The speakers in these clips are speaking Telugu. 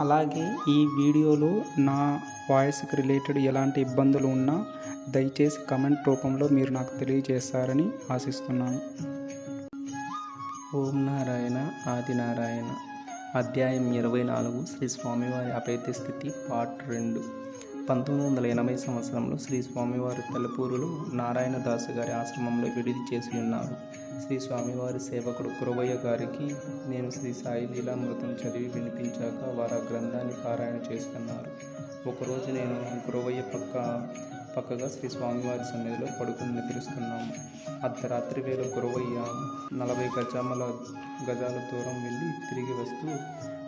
అలాగే ఈ వీడియోలో నా వాయిస్కి రిలేటెడ్ ఎలాంటి ఇబ్బందులు ఉన్నా దయచేసి కమెంట్ రూపంలో మీరు నాకు తెలియజేస్తారని ఆశిస్తున్నాను. ఓం నారాయణ ఆదినారాయణ. అధ్యాయం ఇరవై నాలుగు శ్రీ స్వామివారి అపేత స్థితి పార్ట్ రెండు. పంతొమ్మిది వందల ఎనభై సంవత్సరంలో శ్రీ స్వామివారి తలపూరులో నారాయణదాసు గారి ఆశ్రమంలో విడిది చేసి ఉన్నారు. శ్రీ స్వామివారి సేవకుడు కురవయ్య గారికి నేను శ్రీ సాయి లీలామృతం చదివి వినిపించాక వారు ఆ గ్రంథాన్ని పారాయణ చేస్తున్నారు. ఒకరోజు నేను కురవయ్య పక్క పక్కగా శ్రీ స్వామివారి సన్నిధిలో పడుకుని నిద్రిస్తున్నాము. అర్ధరాత్రి వేళ గురవయ్య నలభై గజామల గజాల దూరం వెళ్ళి తిరిగి వస్తూ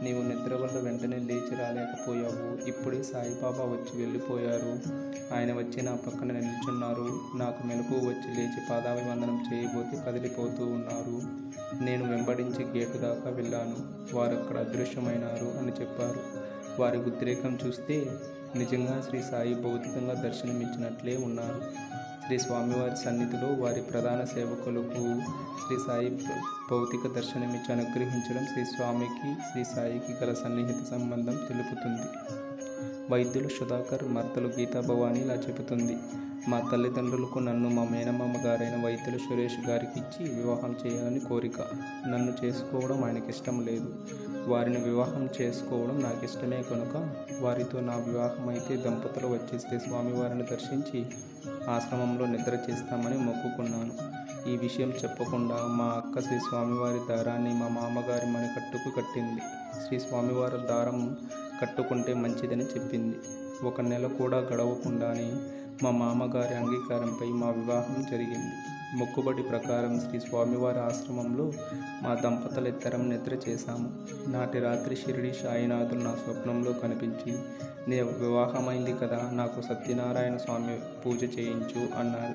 నీవు నిద్ర వల్ల వెంటనే లేచి రాలేకపోయావు. ఇప్పుడే సాయిబాబా వచ్చి వెళ్ళిపోయారు. ఆయన వచ్చి నా పక్కన నిల్చున్నారు. నాకు మెలకు వచ్చి లేచి పాదాభివందనం చేయబోతే కదిలిపోతూ ఉన్నారు. నేను వెంబడించి గేటు దాకా వెళ్ళాను. వారు అక్కడ అదృశ్యమైనారు అని చెప్పారు. వారి ఉద్రేకం చూస్తే నిజంగా శ్రీ సాయి భౌతికంగా దర్శనమిచ్చినట్లే ఉన్నారు. శ్రీ స్వామివారి సన్నిధిలో వారి ప్రధాన సేవకులకు శ్రీ సాయి భౌతిక దర్శనమిచ్చి అనుగ్రహించడం శ్రీ స్వామికి శ్రీ సాయికి గల సన్నిహిత సంబంధం తెలుపుతుంది. వైద్యులు సుధాకర్ మర్తలు గీతా భవాని ఇలా చెబుతుంది. మా తల్లిదండ్రులకు నన్ను మా మేనమామ గారైన వైద్యులు సురేష్ గారికి ఇచ్చి వివాహం చేయాలని కోరిక. నన్ను చేసుకోవడం ఆయనకి ఇష్టం లేదు. వారిని వివాహం చేసుకోవడం నాకు ఇష్టమే కనుక వారితో నా వివాహం అయితే దంపతులు వచ్చి శ్రీ స్వామివారిని దర్శించి ఆశ్రమంలో నిద్ర చేస్తామని మొక్కుకున్నాను. ఈ విషయం చెప్పకుండా మా అక్క శ్రీ స్వామివారి దారాన్ని మా మామగారి మణికట్టుకు కట్టింది. శ్రీ స్వామివారి దారం కట్టుకుంటే మంచిదని చెప్పింది. ఒక నెల కూడా గడవకుండానే మా మామగారి అంగీకారంపై మా వివాహం జరిగింది. మొక్కుబడి ప్రకారం శ్రీ స్వామివారి ఆశ్రమంలో మా దంపతుల ఇద్దరం నిద్ర చేశాము. నాటి రాత్రి షిరిడి సాయినాథుడు నా స్వప్నంలో కనిపించి నే వివాహమైంది కదా నాకు సత్యనారాయణ స్వామి పూజ చేయించు అన్నారు.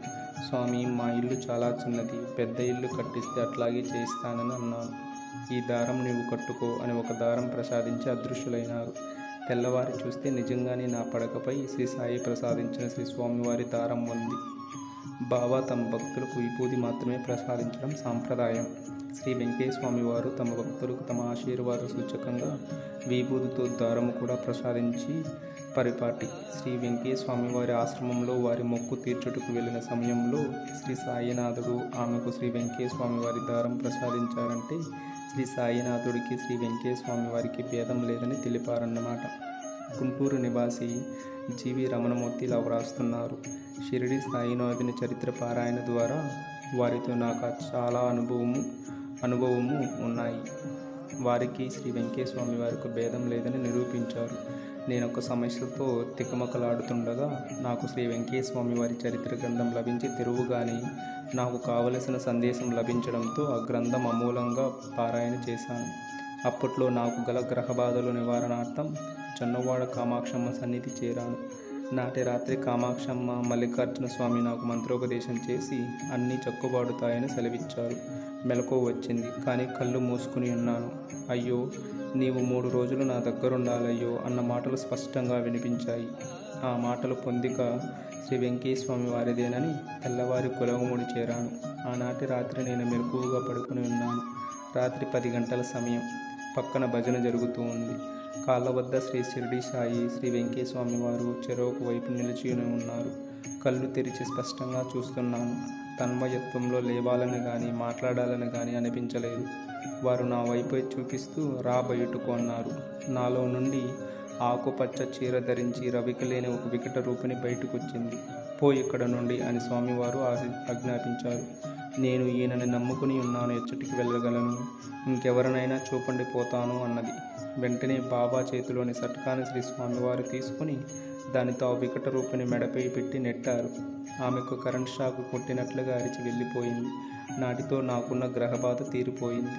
స్వామి మా ఇల్లు చాలా చిన్నది పెద్ద ఇల్లు కట్టిస్తే అట్లాగే చేయిస్తానని అన్నాను. ఈ దారం నీవు కట్టుకో అని ఒక దారం ప్రసాదించి అదృశ్యులైనారు. తెల్లవారి చూస్తే నిజంగానే నా పడకపై శ్రీ సాయి ప్రసాదించిన శ్రీ స్వామివారి దారం ఉంది. బాబా తమ భక్తులకు విభూది మాత్రమే ప్రసాదించడం సాంప్రదాయం. శ్రీ వెంకయ్య స్వామి వారు తమ భక్తులకు తమ ఆశీర్వాద సూచకంగా విభూతితో దారము కూడా ప్రసాదించి పరిపాటి. శ్రీ వెంకయ్య స్వామి వారి ఆశ్రమంలో వారి మొక్కు తీర్చుటకు వెళ్ళిన సమయంలో శ్రీ సాయినాథుడు ఆమెకు శ్రీ వెంకయ్య స్వామి వారి దారం ప్రసాదించారంటే శ్రీ సాయినాథుడికి శ్రీ వెంకయ్య స్వామి వారికి భేదం లేదని తెలిపారన్నమాట. గుంటూరు నివాసి జీవి రమణమూర్తి ఇలా వ్రాస్తున్నారు. షిరిడి సాయినాథుని చరిత్ర పారాయణ ద్వారా వారితో నాకు చాలా అనుభవము అనుభవము ఉన్నాయి. వారికి శ్రీ వెంకయ్య స్వామి వారికి భేదం లేదని నిరూపించారు. నేను ఒక సమస్యతో తికమకలాడుతుండగా నాకు శ్రీ వెంకటేశ్వమి స్వామి వారి చరిత్ర గ్రంథం లభించి తెరువుగానే నాకు కావలసిన సందేశం లభించడంతో ఆ గ్రంథం అమూలంగా పారాయణ చేశాను. అప్పట్లో నాకు గల గ్రహబాధలు నివారణార్థం చన్నవాడ కామాక్షమ్మ సన్నిధి చేరాను. నాటి రాత్రి కామాక్షమ్మ మల్లికార్జున స్వామి నాకు మంత్రోపదేశం చేసి అన్నీ చక్కుబాడుతాయని సెలవిచ్చారు. మెలకు వచ్చింది. కానీ కళ్ళు మూసుకుని ఉన్నాను. అయ్యో నీవు మూడు రోజులు నా దగ్గరుండాలయ్యో అన్న మాటలు స్పష్టంగా వినిపించాయి. ఆ మాటలు పొందిక శ్రీ వెంకయ్య వారిదేనని తెల్లవారి కులవముడి చేరాను. ఆనాటి రాత్రి నేను మెలకువగా పడుకుని ఉన్నాను. రాత్రి పది గంటల సమయం. పక్కన భజన జరుగుతూ ఉంది. కాళ్ళ వద్ద శ్రీ షిరిడి సాయి శ్రీ వెంకటేశ్వమి వారు చెరువుకు వైపు నిలిచిని ఉన్నారు. కళ్ళు తెరిచి స్పష్టంగా చూస్తున్నాను. తన్మయత్వంలో లేవాలని కానీ మాట్లాడాలని కానీ అనిపించలేదు. వారు నా వైపు చూపిస్తూ రా బయటకు అన్నారు. నాలో నుండి ఆకుపచ్చ చీర ధరించి రవికి లేని ఒక వికట రూపిణి బయటకొచ్చింది. పో ఇక్కడ నుండి అని స్వామివారు ఆశ ఆజ్ఞాపించారు. నేను ఈయనని నమ్ముకుని ఉన్నాను. ఎచ్చటికి వెళ్ళగలను. ఇంకెవరినైనా చూపండి పోతాను అన్నది. వెంటనే బాబా చేతిలోని సట్కాని శ్రీ స్వామివారు తీసుకుని దానితో ఆ వికట రూపిణి మెడపై పెట్టి నెట్టారు. ఆమెకు కరెంట్ షాక్ కొట్టినట్లుగా అరిచి వెళ్ళిపోయింది. నాటితో నాకున్న గ్రహబాధ తీరిపోయింది.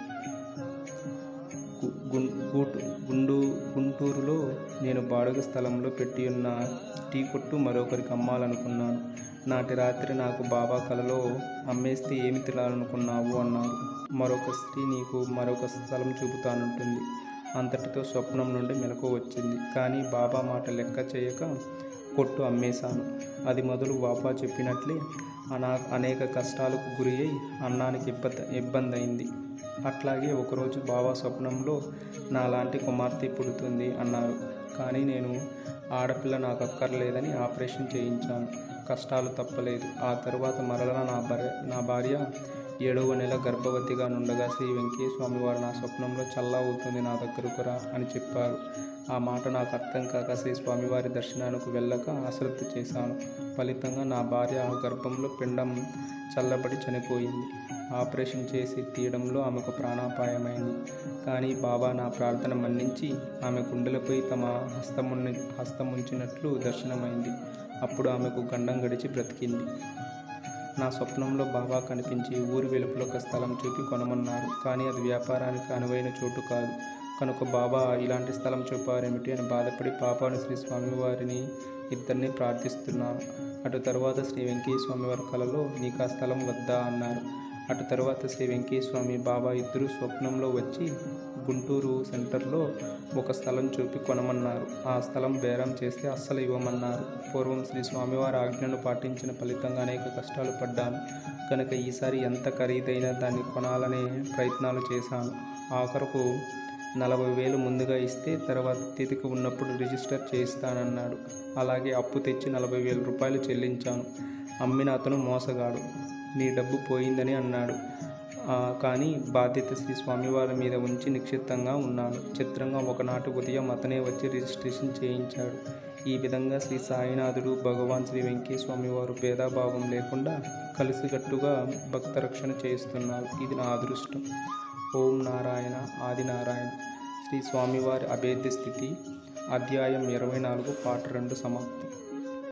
గు- గుండు గుంటూరులో నేను బాడుగ స్థలంలో పెట్టి ఉన్న టీ కొట్టు మరొకరికి అమ్మాలనుకున్నాను. నాటి రాత్రి నాకు బాబా కలలో అమ్మేస్తే ఏమి తినాలనుకున్నావు? అన్నాడు మరొక స్త్రీ నీకు మరొక స్థలం చూపుతానంటుంది. అంతటితో స్వప్నం నుండి మెలకు వచ్చింది. కానీ బాబా మాట లెక్క చేయక కొట్టు అమ్మేశాను. అది మొదలు బాబా చెప్పినట్లే అనా అనేక కష్టాలకు గురి అయి అన్నానికి ఇబ్బంది ఇబ్బంది అయింది అట్లాగే ఒకరోజు బాబా స్వప్నంలో నాలాంటి కుమార్తె పుడుతుంది అన్నారు. కానీ నేను ఆడపిల్ల నాకు అక్కర్లేదని ఆపరేషన్ చేయించాను. కష్టాలు తప్పలేదు. ఆ తర్వాత మరలా నా భార్య నా భార్య ఏడవ నెల గర్భవతిగా నుండగా శ్రీ వెంకయ్య స్వామి వారు నా స్వప్నంలో చల్లా అవుతుంది నా దగ్గరకు రా అని చెప్పారు. ఆ మాట నాకు అర్థం కాక శ్రీ స్వామివారి దర్శనానికి వెళ్ళక అశ్రద్ధ చేశాను. ఫలితంగా నా భార్య ఆ గర్భంలో పిండం చల్లబడి చనిపోయింది. ఆపరేషన్ చేసి తీయడంలో ఆమెకు ప్రాణాపాయమైంది. కానీ బాబా నా ప్రార్థన మన్నించి ఆమె గుండెలపై తమ హస్తమున్ని హస్తముంచినట్లు దర్శనమైంది. అప్పుడు ఆమెకు గండం గడిచి బ్రతికింది. నా స్వప్నంలో బాబా కనిపించి ఊరి వెలుపులో ఒక స్థలం చూపి కొనమన్నారు. కానీ అది వ్యాపారానికి అనువైన చోటు కాదు. కనుక బాబా ఇలాంటి స్థలం చూపారేమిటి అని బాధపడి పాపాను శ్రీ స్వామివారిని ఇద్దరిని ప్రార్థిస్తున్నాను. అటు తర్వాత శ్రీ వెంకయ్య స్వామివారి కలలో నీకు ఆ స్థలం వద్దా అన్నారు. అటు తర్వాత శ్రీ వెంకయ్య స్వామి బాబా ఇద్దరు స్వప్నంలో వచ్చి గుంటూరు సెంటర్లో ఒక స్థలం చూపి కొనమన్నారు. ఆ స్థలం బేరం చేస్తే అస్సలు ఇవ్వమన్నారు. పూర్వం శ్రీ స్వామివారి ఆజ్ఞను పాటించిన ఫలితంగా అనేక కష్టాలు పడ్డాను. కనుక ఈసారి ఎంత ఖరీదైన దాన్ని కొనాలనే ప్రయత్నాలు చేశాను. ఆఖరకు నలభై వేలు ముందుగా ఇస్తే తర్వాత తిథికి ఉన్నప్పుడు రిజిస్టర్ చేయిస్తానన్నాడు. అలాగే అప్పు తెచ్చి నలభై వేల రూపాయలు చెల్లించాను. అమ్మిన అతను మోసగాడు. నీ డబ్బు పోయిందని అన్నాడు. కానీ బాధ్యత శ్రీ స్వామివారి మీద ఉంచి నిక్షిప్తంగా ఉన్నాను. చిత్రంగా ఒకనాటి ఉదయం అతనే వచ్చి రిజిస్ట్రేషన్ చేయించాడు. ఈ విధంగా శ్రీ సాయినాథుడు భగవాన్ శ్రీ వెంకయ్య స్వామివారు భేదాభావం లేకుండా కలిసికట్టుగా భక్త రక్షణ చేయిస్తున్నారు. ఇది నా అదృష్టం. ఓం నారాయణ ఆది నారాయణ శ్రీ స్వామివారి అభేద్య స్థితి అధ్యాయం ఇరవై నాలుగు పాట రెండు సమాప్తి.